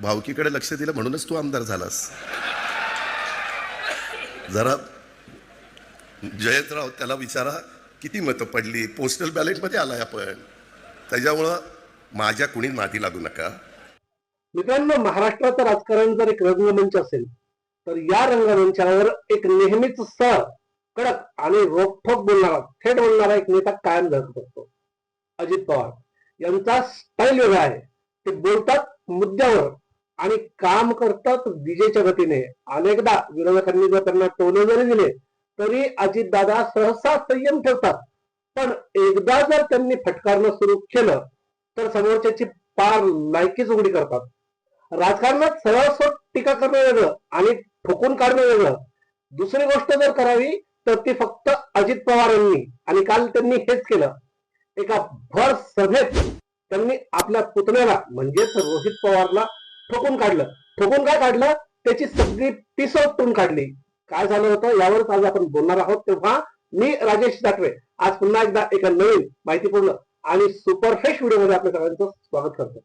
भावकीकडे लक्ष दिलं म्हणूनच तू आमदार झालास. जरा जयंतराव त्याला विचारा किती मतं पडली. पोस्टल बॅलेटमध्ये आलाय आपण. त्याच्यामुळं माझ्या कुणी नादी लागू नका. मित्रांनो महाराष्ट्राचं राजकारण जर एक रंगमंच असेल तर या रंगमंचावर एक नेहमीच सर कडक आणि रोखोक बोलणारा थेट बोलणारा एक नेता कायम धरत असतो अजित पवार. यांचा स्टाईल वेगळा आहे. ते बोलतात मुद्द्यावर. आणि काम करतात विजेच्या गतीने. अनेकदा विरोधकांनी जर त्यांना टोले जरी दिले तरी अजितदादा सहसा संयम ठेवतात. पण एकदा जर त्यांनी फटकारणं सुरू केलं तर समोरच्याची पार लायकीच उघडी करतात. राजकारणात सरळ टीका करणं वेगळं आणि ठोकून काढणं वेगळं. दुसरी गोष्ट जर करावी तर ती फक्त अजित पवार यांनी आणि काल त्यांनी हेच केलं. एका भर सभेत त्यांनी आपल्या पुतण्याला म्हणजेच रोहित पवारला ठोकून काढलं. ठोकून काय काढलं? त्याची सगळी पिसवटून काढली. काय झालं होतं? यावरच आज आपण बोलणार आहोत. तेव्हा मी राजेश दाटवे आज पुन्हा एकदा एका नवीन माहितीपूर्ण आणि सुपर फ्रेश व्हिडिओमध्ये आपल्या सगळ्यांचं स्वागत करतो.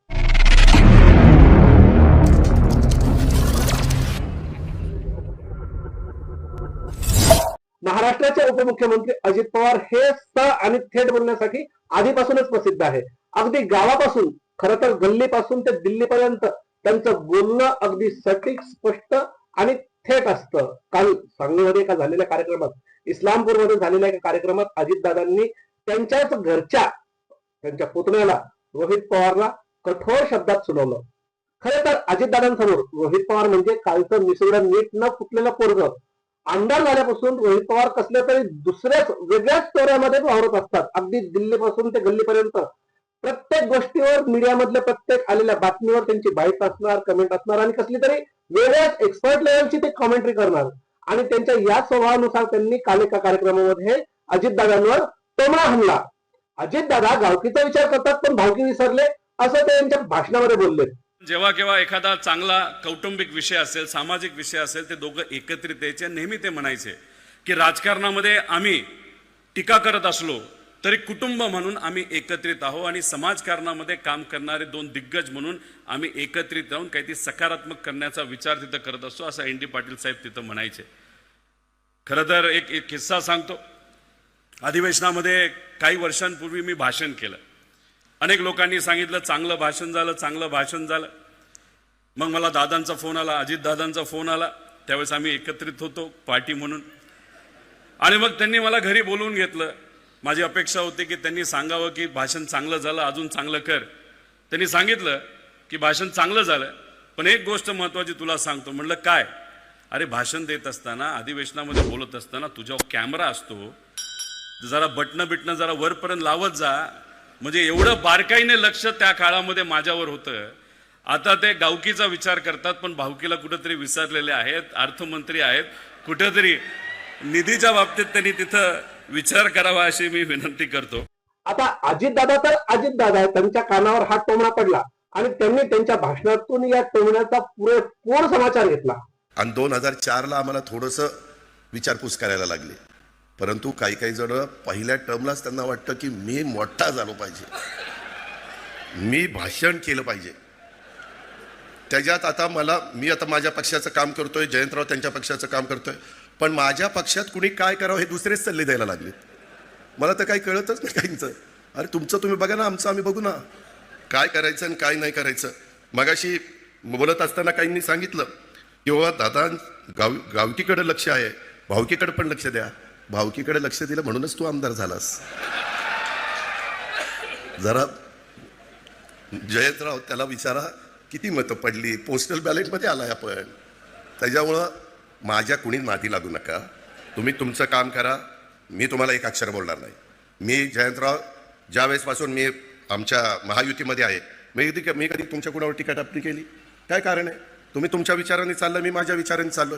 महाराष्ट्राचे उपमुख्यमंत्री अजित पवार हे स आणि थेट बोलण्यासाठी आधीपासूनच प्रसिद्ध आहे. अगदी गावापासून खर तर गल्लीपासून ते दिल्लीपर्यंत त्यांचं बोलणं अगदी सटीक स्पष्ट आणि थेट असतं. काल सांगलीमध्ये एका झालेल्या कार्यक्रमात इस्लामपूरमध्ये झालेल्या एका कार्यक्रमात अजितदादांनी त्यांच्याच घरच्या त्यांच्या पुतण्याला रोहित पवारला कठोर शब्दात सुनावलं. खरं तर अजितदादांसमोर रोहित पवार म्हणजे कालचं मिसळलं नीट न फुटलेलं पोरग. आमदार झाल्यापासून रोहित पवार कसल्या तरी दुसऱ्याच वेगळ्याच चोऱ्यामध्ये वावरत असतात. अगदी दिल्लीपासून ते गल्लीपर्यंत प्रत्येक गोष्टीवर मीडियामधल्या प्रत्येक आलेल्या बातमीवर त्यांची बाईट असणार कमेंट असणार आणि कसली तरी वेगळ्याच एक्सपर्ट लेवलची ते कॉमेंट्री करणार. आणि त्यांच्या या स्वभावानुसार त्यांनी काल एका कार्यक्रमामध्ये अजितदादांवर टोमणा हाणला. अजितदादा गावकीचा विचार करतात पण भावकी विसरले असं ते त्यांच्या भाषणामध्ये बोलले. जेव्हा केव्हा एखादा चांगला कौटुंबिक विषय असेल सामाजिक विषय असेल ते दोघं एकत्रित यायचे नेहमी ते म्हणायचे की राजकारणामध्ये आम्ही टीका करत असलो तरी कुटुंब म्हणून आम्ही एकत्रित आहो आणि समाजकारणामध्ये काम करणारे दोन दिग्गज म्हणून आम्ही एकत्रित राहून काहीतरी सकारात्मक करण्याचा विचार तिथं करत असतो असं एन डी पाटील साहेब तिथं म्हणायचे. खरं तर एक एक किस्सा सांगतो. अधिवेशनामध्ये काही वर्षांपूर्वी मी भाषण केलं. अनेक लोकांनी सांगितलं चांगलं भाषण झालं चांगलं भाषण झालं. मग मला दादांचा फोन आला अजित दादांचा फोन आला. त्यावेळेस आम्ही एकत्रित होतो पार्टी म्हणून. आणि मग त्यांनी मला घरी बोलवून घेतलं. माझी अपेक्षा होती की त्यांनी सांगावं की भाषण चांगलं झालं अजून चांगलं कर. त्यांनी सांगितलं की भाषण चांगलं झालं पण एक गोष्ट महत्त्वाची तुला सांगतो. म्हणलं काय? अरे भाषण देत असताना अधिवेशनामध्ये बोलत असताना तुझा कॅमेरा असतो. जरा बटणं बिटणं जरा वरपर्यंत लावत जा. म्हणजे एवढं बारकाईने लक्ष त्या काळामध्ये माझ्यावर होतं. आता ते गावकीचा विचार करतात पण भावकीला कुठंतरी विसरलेले आहेत अर्थमंत्री आहेत. कुठंतरी निधीच्या बाबतीत त्यांनी तिथं विचार करावा अशी मी विनंती करतो. आता अजितदादा तर अजितदादा त्यांच्या कानावर हा टोमणा पडला आणि त्यांनी त्यांच्या भाषणातून या टोमण्याचा पुरेपूर समाचार घेतला. आणि दोन हजार चारला आम्हाला थोडंसं विचारपूस करायला लागली. परंतु काही काही जण पहिल्या टर्मलाच त्यांना वाटतं की मी मोठा झालो पाहिजे. मी भाषण केलं पाहिजे. त्याच्यात आता मला मी आता माझ्या पक्षाचं काम करतोय जयंतराव त्यांच्या पक्षाचं काम करतोय. पण माझ्या पक्षात कुणी काय करावं हे दुसरेच सल्ले द्यायला लागलेत. मला तर काही कळतच नाही काहींचं. अरे तुमचं तुम्ही बघा ना आमचं आम्ही बघू ना. काय करायचं आणि काय नाही करायचं. मगाशी बोलत असताना काहींनी सांगितलं की बाबा दादा गाव गावकीकडे लक्ष आहे. भावकीकडे पण लक्ष द्या. भावकीकडे लक्ष दिलं म्हणूनच तू आमदार झालास. जरा जयंतराव त्याला विचारा किती मतं पडली? पोस्टल बॅलेटमध्ये आलाय आपण. त्याच्यामुळं माझ्या कुणी नादी लागू नका. तुम्ही तुमचं काम करा. मी तुम्हाला एक अक्षर बोलणार नाही. मी जयंतराव ज्या वेळेसपासून मी आमच्या महायुतीमध्ये आहे मी कधी मी कधी तुमच्या कुणावर टीका आपली केली? काय कारण आहे? तुम्ही तुमच्या विचाराने चाललं मी माझ्या विचाराने चाललो.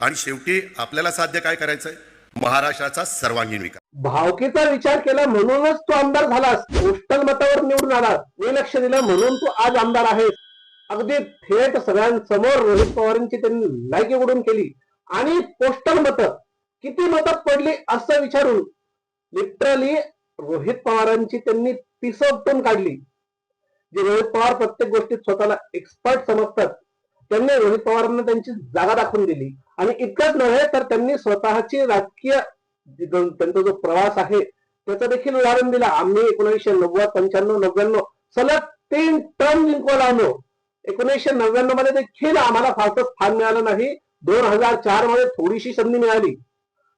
आणि शेवटी आपल्याला साध्य काय करायचं आहे महाराष्ट्राचा सर्वांगीण विकास. भावकीचा विचार केला म्हणूनच तू आमदार झालास. पोस्टल मतावर निवडून आला मी लक्ष दिलं म्हणून तू आज आमदार आहेस. अगदी थेट सगळ्यांसमोर रोहित पवारांची त्यांनी लायकी उडून केली. आणि पोस्टल मत किती मतं पडली असं विचारून लिटरली रोहित पवारांची त्यांनी पिसवटून काढली. जे रोहित पवार प्रत्येक गोष्टीत स्वतःला एक्सपर्ट समजतात त्यांनी रोहित पवारांना त्यांची जागा दाखवून दिली. आणि इतकंच नव्हे तर त्यांनी स्वतःची राजकीय जो- त्यांचा जो प्रवास आहे त्याचं देखील उदाहरण दिलं. आम्ही एकोणीसशे नव्वद पंच्याण्णव नव्याण्णव सलग तीन टर्म जिंकवायला आलो. एकोणीसशे नव्याण्णवमध्ये देखील आम्हाला फारसं स्थान मिळालं नाही. दोन हजार चारमध्ये थोडीशी संधी मिळाली.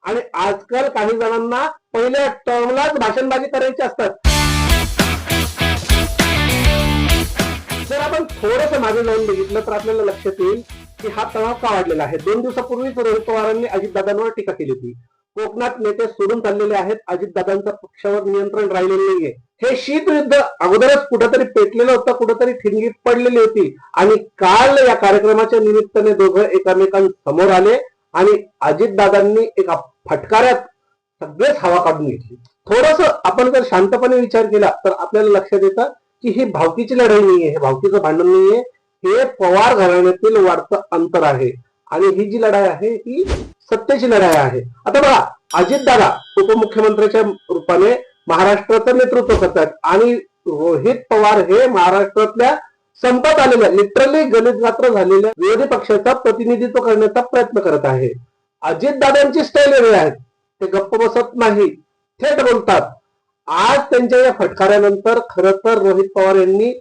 आणि आजकाल काही जणांना पहिल्या टर्मलाच भाषणबाजी करायची असतात. जर आपण थोडस मागे जाऊन बघितलं तर आपल्याला लक्षात येईल की हा तणाव का वाढलेला आहे? दोन दिवसापूर्वीच रोहित पवारांनी अजितदादांवर टीका केली होती. कोकणात नेते सोडून चाललेले आहेत. अजितदादांचं पक्षावर नियंत्रण राहिलेलं नाहीये. हे शीत युद्ध अगोदरच कुठंतरी पेटलेलं होतं कुठंतरी ठिणगी पडलेली होती. आणि काल या कार्यक्रमाच्या निमित्ताने दोघं एकमेकांसमोर आले आणि अजितदादांनी एका फटकाऱ्यात सगळेच हवा काढून घेतली. थोडस आपण जर शांतपणे विचार केला तर आपल्याला लक्षात येतं की ही भावकीची लढाई नाहीये हे भावकीचं भांडण नाहीये. हे पवार घराण्यातील वाढतं अंतर आहे. आणि ही जी लढाई आहे ही सत्तेची लढाई आहे. आता बघा अजितदादा उपमुख्यमंत्र्याच्या रूपाने महाराष्ट्राचं नेतृत्व करतात आणि रोहित पवार हे महाराष्ट्रातल्या संपत आलेल्या लिटरली गणित मात्र झालेल्या विरोधी पक्षाचा प्रतिनिधित्व करण्याचा प्रयत्न करत आहे. अजितदादांची स्टाईल वेगळी आहे. ते गप्प बसत नाही थेट बोलतात. आज त्यांच्या या फटकाऱ्यानंतर खर तर रोहित पवार यांनी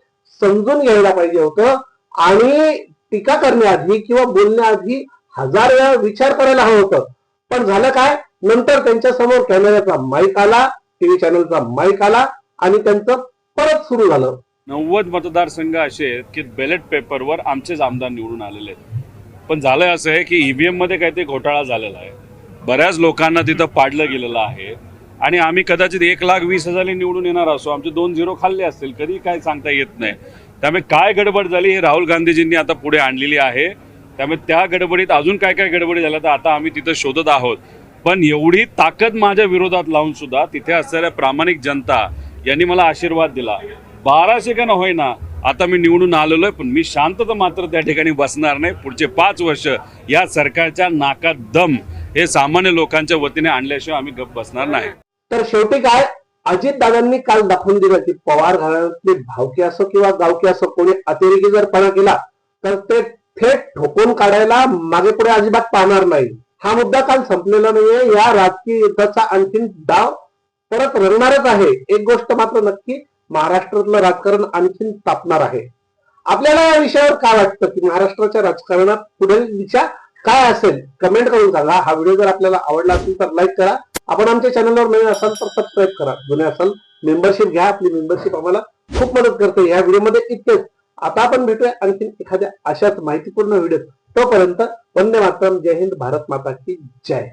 समजून घ्यायला पाहिजे होतं आणि टीका करण्याआधी किंवा बोलण्याआधी हजार वेळा विचार करायला हवं होतं. पण झालं काय? नंतर त्यांच्यासमोर कॅमेऱ्याचा माईक आला टीव्ही चॅनलचा माईक आला आणि त्यांचं परत सुरू झालं. नव्वद मतदारसंघ असे आहेत की बॅलेट पेपरवर आमचेच आमदार निवडून आलेले आहेत. पण झालंय असं आहे की ईव्हीएममध्ये काहीतरी घोटाळा झालेला आहे. बऱ्याच लोकांना तिथं पाडलं गेलेलं आहे. आणि आम्ही कदाचित एक लाख वीस हजार निवडून येणार असो. आमचे दोन झिरो खाल्ले असतील. कधी काय सांगता येत नाही. त्यामुळे काय गडबड झाली हे राहुल गांधीजींनी आता पुढे आणलेली आहे. त्यामुळे त्या गडबडीत अजून काय काय गडबडी झाल्या तर आता आम्ही तिथं शोधत आहोत. पण एवढी ताकद माझ्या विरोधात लावून सुद्धा तिथे असणाऱ्या प्रामाणिक जनता यांनी मला आशीर्वाद दिला. बाराशे का न होईना आता मी निवडून आलेलो आहे पण मी शांतता मात्र त्या ठिकाणी बसणार नाही. पुढचे पाच वर्ष या सरकारच्या नाकात दम हे सामान्य लोकांच्या वतीने आणल्याशिवाय आम्ही गप बसणार नाही. तर शेवटी काय? अजितदादांनी काल दाखवून दिलं की पवार घराण्यातले भावकी असो किंवा गावकी असो कोणी अतिरेकी जर पणा केला तर ते थेट ठोकून काढायला मागे पुढे अजिबात पाहणार नाही. हा मुद्दा काल संपलेला नाहीये. या राजकीय युद्धाचा आणखीन डाव परत रंगणारच आहे. एक गोष्ट मात्र नक्की महाराष्ट्रातलं राजकारण आणखीन तापणार आहे. आपल्याला या विषयावर काय वाटतं की महाराष्ट्राच्या राजकारणात पुढील दिशा काय असेल? कमेंट करून सांगा. हा व्हिडिओ जर आपल्याला आवडला असेल तर लाईक करा. आपण आमच्या चॅनलवर नवीन असाल तर सबस्क्राईब करा. जुने असाल मेंबरशिप घ्या. आपली मेंबरशिप आम्हाला खूप मदत करते. या व्हिडिओमध्ये इतकेच. आता आपण भेटूया आणखी एखाद्या अशाच माहितीपूर्ण व्हिडिओ तोपर्यंत वंदे मातरम. जय हिंद. भारत माता की जय.